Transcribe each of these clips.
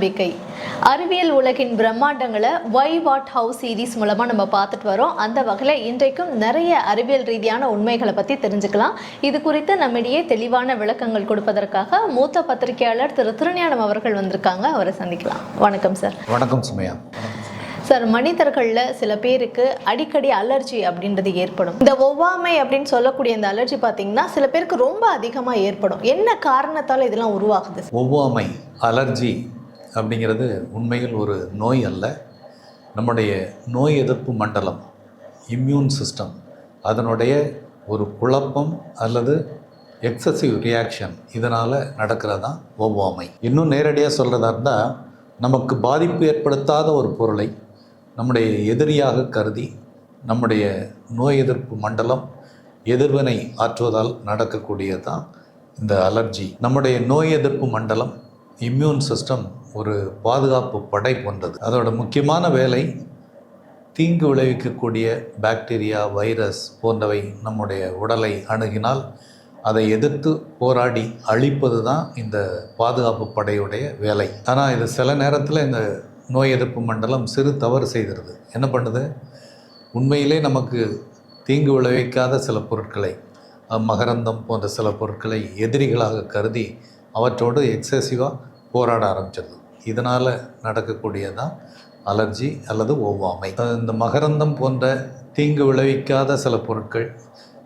நம்பிக்கை. அறிவியல் உலகின் பிரம்மாண்டங்களை வை வாட் ஹவு சீரீஸ் மூலமாக நம்ம பார்த்துட்டு வரோம். அந்த வகையில் இன்றைக்கும் நிறைய அறிவியல் ரீதியான உண்மைகளை பற்றி தெரிஞ்சுக்கலாம். இது குறித்து நம்மிடையே தெளிவான விளக்கங்கள் கொடுப்பதற்காக மூத்த பத்திரிகையாளர் திரு திருஞானம் அவர்கள் வந்திருக்காங்க. அவரை சந்திக்கலாம். வணக்கம் சார். வணக்கம் சுமையா. சார் மனிதர்களில் சில பேருக்கு அடிக்கடி அலர்ஜி அப்படின்றது ஏற்படும். இந்த ஒவ்வாமை அப்படின்னு சொல்லக்கூடிய இந்த அலர்ஜி பார்த்தீங்கன்னா சில பேருக்கு ரொம்ப அதிகமாக ஏற்படும். என்ன காரணத்தால் இதெல்லாம் உருவாகுது? ஒவ்வாமை அலர்ஜி அப்படிங்கிறது உண்மையில் ஒரு நோய் அல்ல. நம்முடைய நோய் எதிர்ப்பு மண்டலம் இம்யூன் சிஸ்டம் அதனுடைய ஒரு குழப்பம் அல்லது எக்ஸசிவ் ரியாக்ஷன் இதனால் நடக்கிறது தான் ஒவ்வாமை. இன்னும் நேரடியாக சொல்கிறதா இருந்தால் நமக்கு பாதிப்பு ஏற்படுத்தாத ஒரு பொருளை நம்முடைய எதிரியாக கருதி நம்முடைய நோய் எதிர்ப்பு மண்டலம் எதிர்வினை ஆற்றுவதால் நடக்கக்கூடியது தான் இந்த அலர்ஜி. நம்முடைய நோய் எதிர்ப்பு மண்டலம் இம்யூன் சிஸ்டம் ஒரு பாதுகாப்பு படை போன்றது அதோட முக்கியமான வேலை தீங்கு விளைவிக்கக்கூடிய பாக்டீரியா வைரஸ் போன்றவை நம்முடைய உடலை அணுகினால் அதை எதிர்த்து போராடி அழிப்பது தான் இந்த பாதுகாப்பு படையுடைய வேலை. ஆனால் இது சில நேரத்தில் இந்த நோய் எதிர்ப்பு மண்டலம் சிறு தவறு செய்கிறது. என்ன பண்ணுது? உண்மையிலே நமக்கு தீங்கு விளைவிக்காத சில பொருட்களை மகரந்தம் போன்ற சில பொருட்களை எதிரிகளாக கருதி அவற்றோடு எக்ஸசிவாக போராட ஆரம்பிச்சிருது இதனால் நடக்கக்கூடியதான் அலர்ஜி அல்லது ஒவ்வாமை. இந்த மகரந்தம் போன்ற தீங்கு விளைவிக்காத சில பொருட்கள்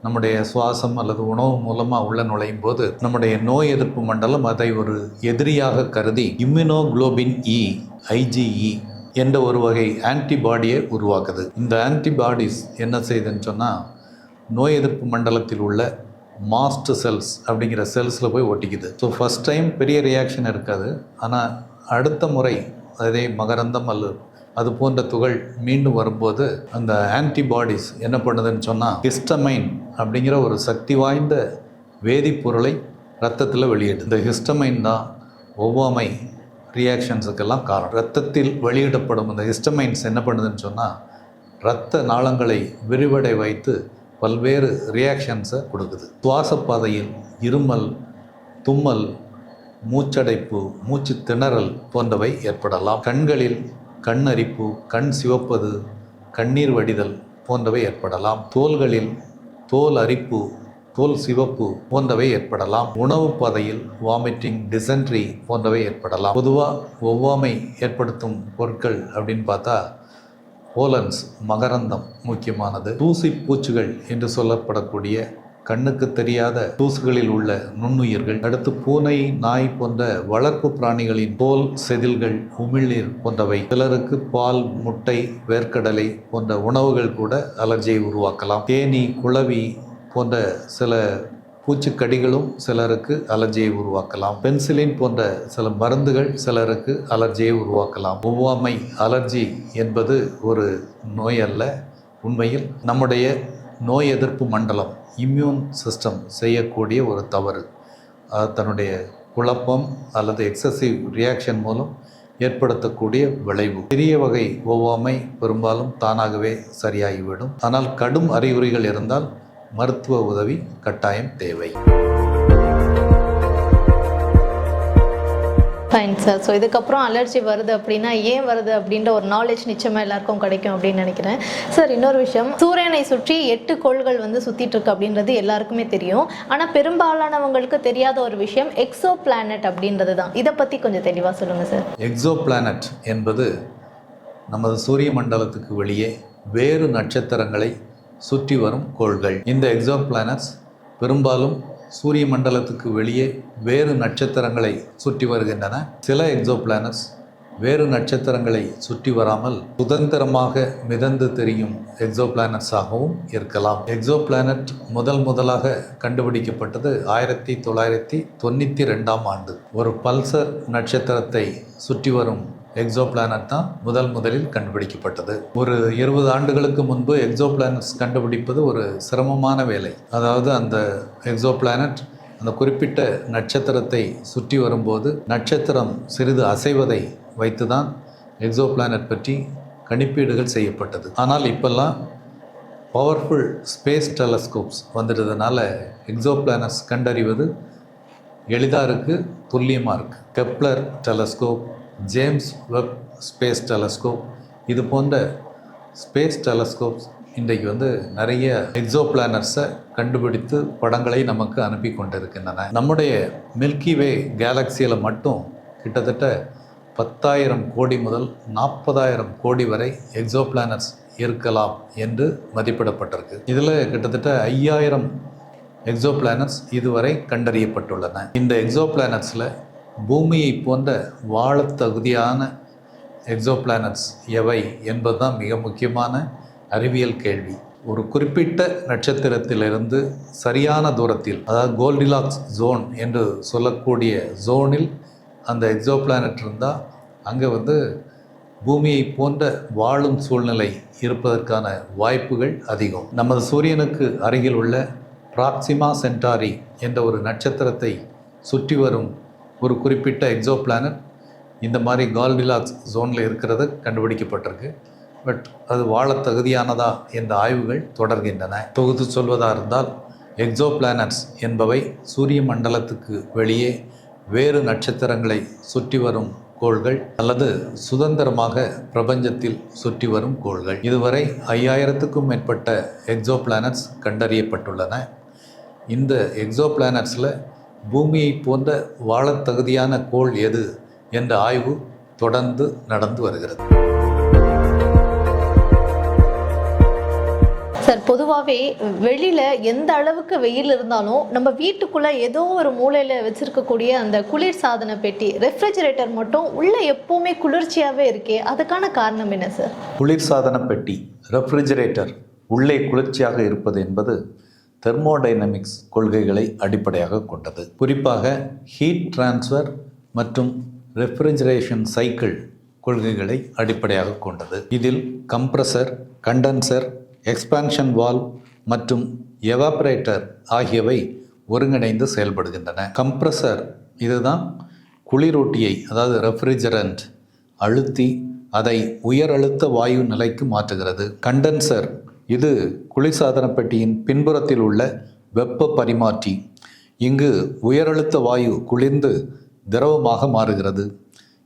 நம்முடைய சுவாசம் அல்லது உணவு மூலமாக உள்ள நுழையும் போது நம்முடைய நோய் எதிர்ப்பு மண்டலம் அதை ஒரு எதிரியாக கருதி இம்யூனோகுளோபின் e, இ ஐஜிஇ என்ற ஒரு வகை ஆன்டிபாடியை உருவாக்குது. இந்த ஆன்டிபாடிஸ் என்ன செய்யுதுன்னு சொன்னால் நோய் எதிர்ப்பு மண்டலத்தில் உள்ள மாஸ்ட் செல்ஸ் அப்படிங்கிற செல்ஸில் போய் ஒட்டிக்குது. ஸோ ஃபஸ்ட் டைம் பெரிய ரியாக்ஷன் இருக்காது. ஆனால் அடுத்த முறை அதே மகரந்தம் அல்லது அது போன்ற துகள் மீண்டும் வரும்போது அந்த ஆன்டிபாடிஸ் என்ன பண்ணுதுன்னு சொன்னால் ஹிஸ்டமைன் அப்படிங்கிற ஒரு சக்தி வாய்ந்த வேதிப்பொருளை ரத்தத்தில் வெளியிடுது. இந்த ஹிஸ்டமைன் தான் ஒவ்வாமை ரியாக்ஷன்ஸுக்கெல்லாம் காரணம். ரத்தத்தில் வெளியிடப்படும் இந்த ஹிஸ்டமைன்ஸ் என்ன பண்ணுதுன்னு சொன்னால் இரத்த நாளங்களை விரிவடை வைத்து பல்வேறு ரியாக்ஷன்ஸை கொடுக்குது. சுவாச பாதையில் இருமல் தும்மல் மூச்சடைப்பு மூச்சு திணறல் போன்றவை ஏற்படலாம். கண்களில் கண் அரிப்பு கண் சிவப்பது கண்ணீர் வடிதல் போன்றவை ஏற்படலாம். தோள்களில் தோல் அரிப்பு தோல் சிவப்பு போன்றவை ஏற்படலாம். உணவு பாதையில் வாமிட்டிங் டிசென்ட்ரி போன்றவை ஏற்படலாம். பொதுவாக ஒவ்வாமை ஏற்படுத்தும் பொருட்கள் அப்படின்னு பார்த்தா போலன்ஸ் மகரந்தம் முக்கியமானது. தூசி பூச்சிகள் என்று சொல்லப்படக்கூடிய கண்ணுக்கு தெரியாத தூசுகளில் உள்ள நுண்ணுயிர்கள் அடுத்து பூனை நாய் போன்ற வளர்ப்பு பிராணிகளின் தோல் செதில்கள் உமிழ்நீர் போன்றவை சிலருக்கு பால் முட்டை வேர்க்கடலை போன்ற உணவுகள் கூட அலர்ஜியை உருவாக்கலாம். தேனீ குளவி போன்ற சில பூச்சிக்கடிகளும் சிலருக்கு அலர்ஜியை உருவாக்கலாம். பென்சிலின் போன்ற சில மருந்துகள் சிலருக்கு அலர்ஜியை உருவாக்கலாம். ஒவ்வாமை அலர்ஜி என்பது ஒரு நோய் அல்ல. உண்மையில் நம்முடைய நோய் எதிர்ப்பு மண்டலம் இம்யூன் சிஸ்டம் செய்யக்கூடிய ஒரு தவறு. அது தன்னுடைய குழப்பம் அல்லது எக்ஸசிவ் ரியாக்ஷன் மூலம் ஏற்படுத்தக்கூடிய விளைவு. பெரிய வகை ஒவ்வாமை பெரும்பாலும் தானாகவே சரியாகிவிடும். ஆனால் கடும் அறிகுறிகள் இருந்தால் மருத்துவ உதவி கட்டாயம் தேவை. ஃபைன் சார் ஸோ இதுக்கப்புறம் அலர்ஜி வருது அப்படின்னா ஏன் வருது அப்படின்ற ஒரு நாலேஜ் நிச்சயமாக எல்லாருக்கும் கிடைக்கும் அப்படின்னு நினைக்கிறேன். சார் இன்னொரு விஷயம். சூரியனை சுற்றி எட்டு கோள்கள் வந்து சுற்றிட்டு இருக்கு அப்படின்றது எல்லாருக்குமே தெரியும். ஆனால் பெரும்பாலானவங்களுக்கு தெரியாத ஒரு விஷயம் எக்ஸோ பிளானட் அப்படின்றது தான் இதை பற்றி கொஞ்சம் தெளிவாக சொல்லுங்கள் சார் எக்ஸோ பிளானட் என்பது நமது சூரிய மண்டலத்துக்கு வெளியே வேறு நட்சத்திரங்களை சுற்றி வரும் கோள்கள். இந்த எக்ஸோ பிளானட்ஸ் பெரும்பாலும் சூரிய மண்டலத்துக்கு வெளியே வேறு நட்சத்திரங்களை சுற்றி வருகின்றன. சில எக்ஸோ பிளானட்ஸ் வேறு நட்சத்திரங்களை சுற்றி வராமல் சுதந்திரமாக மிதந்து தெரியும் எக்ஸோ பிளானட்ஸாகவும் இருக்கலாம். எக்ஸோ பிளானட் முதல் முதலாக கண்டுபிடிக்கப்பட்டது ஆயிரத்தி தொள்ளாயிரத்தி தொண்ணூற்றி ரெண்டாம் ஆண்டு. ஒரு பல்சர் நட்சத்திரத்தை சுற்றி வரும் எக்ஸோ பிளானட் தான் முதல் முதலில் கண்டுபிடிக்கப்பட்டது. ஒரு இருபது ஆண்டுகளுக்கு முன்பு எக்ஸோ பிளானட்ஸ் கண்டுபிடிப்பது ஒரு சிரமமான வேலை. அதாவது அந்த எக்ஸோ பிளானட் அந்த குறிப்பிட்ட நட்சத்திரத்தை சுற்றி வரும்போது நட்சத்திரம் சிறிது அசைவதை வைத்து தான் எக்ஸோ பிளானட் பற்றி கணிப்பீடுகள் செய்யப்பட்டது. ஆனால் இப்பெல்லாம் பவர்ஃபுல் ஸ்பேஸ் டெலஸ்கோப்ஸ் வந்துடுறதுனால எக்ஸோ பிளானட்ஸ் கண்டறிவது எளிதாக இருக்குது துல்லியமாக இருக்குது Kepler telescope James Webb space telescope இது போன்ற ஸ்பேஸ் டெலஸ்கோப்ஸ் இன்றைக்கு வந்து நிறைய எக்ஸோ பிளானர்ஸை கண்டுபிடித்து படங்களை நமக்கு அனுப்பி கொண்டிருக்கின்றன. நம்முடைய மில்கி வே கேலக்சியில் மட்டும் கிட்டத்தட்ட பத்தாயிரம் கோடி முதல் நாற்பதாயிரம் கோடி வரை எக்ஸோ பிளானர்ஸ் இருக்கலாம் என்று மதிப்பிடப்பட்டிருக்கு. இதில் கிட்டத்தட்ட ஐயாயிரம் எக்ஸோ பிளானட்ஸ் இதுவரை கண்டறியப்பட்டுள்ளன. இந்த எக்ஸோ பிளானட்ஸில் பூமியை போன்ற வாழ தகுதியான எக்ஸோ பிளானட்ஸ் எவை என்பதுதான் மிக முக்கியமான அறிவியல் கேள்வி. ஒரு குறிப்பிட்ட நட்சத்திரத்திலிருந்து சரியான தூரத்தில் அதாவது கோல்டிலாக்ஸ் ஜோன் என்று சொல்லக்கூடிய ஜோனில் அந்த எக்ஸோ பிளானட் இருந்தால் அங்கே வந்து பூமியை போன்ற வாழும் சூழ்நிலை இருப்பதற்கான வாய்ப்புகள் அதிகம். நமது சூரியனுக்கு அருகில் உள்ள பிராக்சிமா சென்டாரி என்ற ஒரு நட்சத்திரத்தை சுற்றி வரும் ஒரு குறிப்பிட்ட எக்ஸோ பிளானட் இந்த மாதிரி கால்டிலாக்ஸ் ஜோனில் இருக்கிறது கண்டுபிடிக்கப்பட்டிருக்கு. பட் அது வாழத் தகுதியானதா என்ற ஆய்வுகள் தொடர்கின்றன. தொகுத்து சொல்வதாக இருந்தால் எக்ஸோ பிளானட்ஸ் என்பவை சூரிய மண்டலத்துக்கு வெளியே வேறு நட்சத்திரங்களை சுற்றி வரும் கோள்கள் அல்லது சுதந்திரமாக பிரபஞ்சத்தில் சுற்றி வரும் கோள்கள். இதுவரை ஐயாயிரத்துக்கும் மேற்பட்ட எக்ஸோ பிளானட்ஸ் கண்டறியப்பட்டுள்ளன. இந்த எக்ஸோ பிளானட்ஸில் பூமியை போன்ற வாழத் தகுதியான கோள் எது என்ற ஆய்வு தொடர்ந்து நடந்து வருகிறது. சார் பொதுவாகவே வெளியில் எந்த அளவுக்கு வெயில் இருந்தாலும் நம்ம வீட்டுக்குள்ளே ஏதோ ஒரு மூலையில் வச்சுருக்கக்கூடிய அந்த குளிர் சாதன பெட்டி ரெஃப்ரிஜரேட்டர் மட்டும் உள்ளே எப்போவுமே குளிர்ச்சியாகவே இருக்கே அதுக்கான காரணம் என்ன சார்? குளிர்சாதன பெட்டி ரெஃப்ரிஜரேட்டர் உள்ளே குளிர்ச்சியாக இருப்பது என்பது தெர்மோடைனமிக்ஸ் கொள்கைகளை அடிப்படையாக கொண்டது. குறிப்பாக ஹீட் டிரான்ஸ்ஃபர் மற்றும் ரெஃப்ரிஜரேஷன் சைக்கிள் கொள்கைகளை அடிப்படையாக கொண்டது. இதில் கம்ப்ரஸர் கண்டன்சர் எக்ஸ்பான்ஷன் வால்வ் மற்றும் எவாப்ரேட்டர் ஆகியவை ஒருங்கிணைந்து செயல்படுகின்றன. கம்ப்ரஸர் இதுதான் குளிரூட்டியை அதாவது ரெஃப்ரிஜரண்ட் அழுத்தி அதை உயர் அழுத்த வாயு நிலைக்கு மாற்றுகிறது. கண்டென்சர் இது குளிர்சாதன பெட்டியின் பின்புறத்தில் உள்ள வெப்ப பரிமாற்றி. இங்கு உயரழுத்த வாயு குளிர்ந்து திரவமாக மாறுகிறது.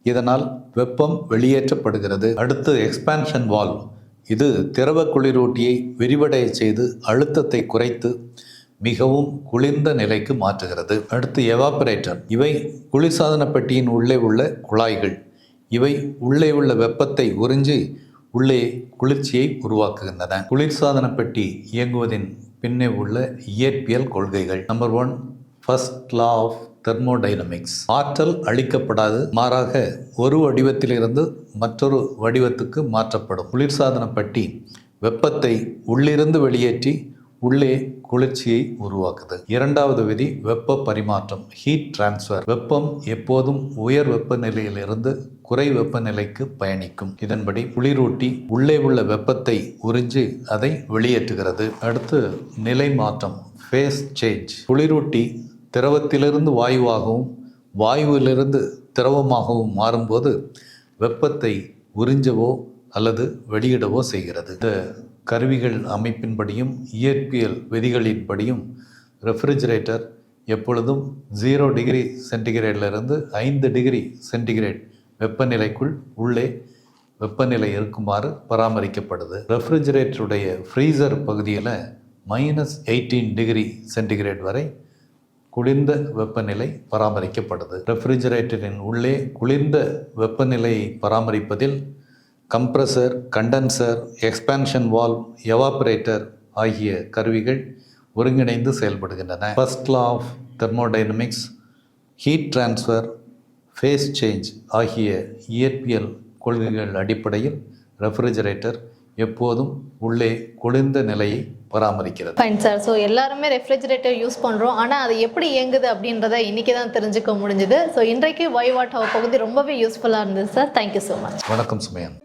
இதனால் வெப்பம் வெளியேற்றப்படுகிறது. அடுத்து எக்ஸ்பான்ஷன் வால்வ் இது திரவ குளிரூட்டியை விரிவடைய செய்து அழுத்தத்தை குறைத்து மிகவும் குளிர்ந்த நிலைக்கு மாற்றுகிறது. அடுத்து எவாப்பரேட்டர் இவை குளிர்சாதன பெட்டியின் உள்ளே உள்ள குழாய்கள். இவை உள்ளே உள்ள வெப்பத்தை உறிஞ்சி உள்ளே குளிர்ச்சியை உருவாக்குகின்றன. குளிர்சாதன பெட்டி இயங்குவதின் பின்னே உள்ள இயற்பியல் கொள்கைகள். Number one first law of thermodynamics ஆற்றல் அளிக்கப்படாது மாறாக ஒரு வடிவத்திலிருந்து மற்றொரு வடிவத்துக்கு மாற்றப்படும். குளிர்சாதன பட்டி வெப்பத்தை உள்ளிருந்து வெளியேற்றி உள்ளே குளிர்ச்சியை உருவாக்குது. இரண்டாவது விதி வெப்ப பரிமாற்றம் ஹீட் டிரான்ஸ்ஃபர் வெப்பம் எப்போதும் உயர் வெப்பநிலையிலிருந்து குறை வெப்பநிலைக்கு பயணிக்கும். இதன்படி குளிரூட்டி உள்ளே உள்ள வெப்பத்தை உறிஞ்சி அதை வெளியேற்றுகிறது. அடுத்து நிலை மாற்றம் ஃபேஸ் சேஞ்ச் குளிரூட்டி திரவத்திலிருந்து வாயுவாகவும் வாயுவிலிருந்து திரவமாகவும் மாறும்போது வெப்பத்தை உறிஞ்சவோ அல்லது வெளியிடவோ செய்கிறது. இந்த கருவிகள் அமைப்பின்படியும் இயற்பியல் விதிகளின்படியும் ரெஃப்ரிஜரேட்டர் எப்பொழுதும் ஜீரோ டிகிரி சென்டிகிரேட்லேருந்து ஐந்து டிகிரி சென்டிகிரேட் வெப்பநிலைக்குள் உள்ளே வெப்பநிலை இருக்குமாறு பராமரிக்கப்படுது. ரெஃப்ரிஜரேட்டருடைய ஃப்ரீசர் பகுதியில் மைனஸ் எயிட்டீன் டிகிரி சென்டிகிரேட் வரை குளிர்ந்த வெப்பநிலை பராமரிக்கப்படுது. ரெஃப்ரிஜரேட்டரின் உள்ளே குளிர்ந்த வெப்பநிலையை பராமரிப்பதில் compressor condenser expansion valve evaporator ஆகிய கருவிகள் ஒருங்கிணைந்து செயல்படுகின்றன. First law of thermodynamics heat transfer phase change ஆகிய இயற்பியல் கொள்கைகள் அடிப்படையில் ரெஃப்ரிஜரேட்டர் எப்போதும் உள்ளே குளிர்ந்த நிலையை பராமரிக்கிறது. ஃபைன் சார் ஸோ எல்லாருமே ரெஃப்ரிஜரேட்டர் யூஸ் பண்ணுறோம் ஆனால் அது எப்படி இயங்குது அப்படின்றத இன்றைக்கி தான் தெரிஞ்சுக்க முடிஞ்சுது. ஸோ இன்றைக்கு ஒய் வாட் ஹவ் பகுதி ரொம்பவே யூஸ்ஃபுல்லாக இருந்தது சார் தேங்க்யூ ஸோ மச் வணக்கம் சுமையன்.